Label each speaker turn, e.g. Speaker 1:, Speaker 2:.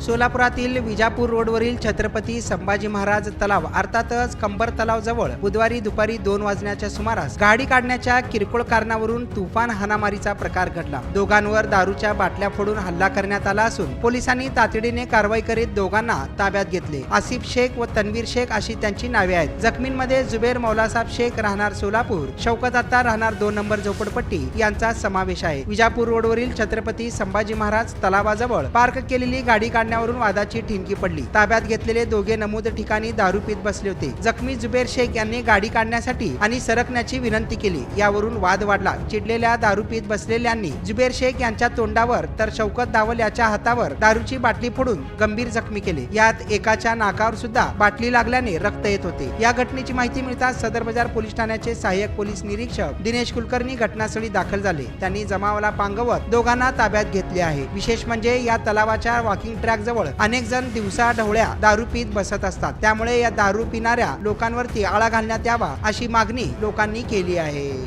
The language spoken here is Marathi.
Speaker 1: सोलापुरातील विजापूर रोडवरील छत्रपती संभाजी महाराज तलाव अर्थातच कंबर तलाव जवळ बुधवारी दुपारी दोन वाजण्याच्या सुमारास गाडी काढण्याच्या किरकोळ कारणावरून तुफान हाणामारीचा प्रकार घडला. दोघांवर दारूच्या बाटल्या फोडून हल्ला करण्यात आला असून पोलिसांनी तातडीने कारवाई करीत दोघांना ताब्यात घेतले. आसिफ शेख व तन्वीर शेख अशी त्यांची नावे आहेत. जखमींमध्ये जुबेर मौलासाब शेख राहणार सोलापूर शौकत अत्ता राहणार दोन नंबर झोपडपट्टी यांचा समावेश आहे. विजापूर रोडवरील छत्रपती संभाजी महाराज तलावाजवळ पार्क केलेली गाडी काढण्यावरून वादाची ठिणकी पडली. ताब्यात घेतलेले दोघे नमूद ठिकाणी दारू पीत बसले होते. जखमी जुबेर शेख यांनी गाडी काढण्यासाठी आणि सरकण्याची विनंती केली. यावरून वाद वाढला. चिडलेल्या दारू पीत बसलेल्यांनी जुबेर शेख यांच्या तोंडावर तर शौकत दावल याच्या हातावर दारूची बाटली फोडून गंभीर जखमी केले. यात एकाच्या नाकावर सुद्धा बाटली लागल्याने रक्त येत होते. या घटनेची माहिती मिळताच सदर बाजार पोलीस ठाण्याचे सहाय्यक पोलीस निरीक्षक दिनेश कुलकर्णी घटनास्थळी दाखल झाले. त्यांनी जमावाला पांगवत दोघांना ताब्यात घेतले आहे. विशेष म्हणजे या तलावाच्या वॉकिंग ट्रॅक जवळ अनेक जण दिवसा ढवळ्या दारू पीत बसत असतात. त्यामुळे या दारू पिणाऱ्या लोकांवरती आळा घालण्यात यावा अशी मागणी लोकांनी केली आहे.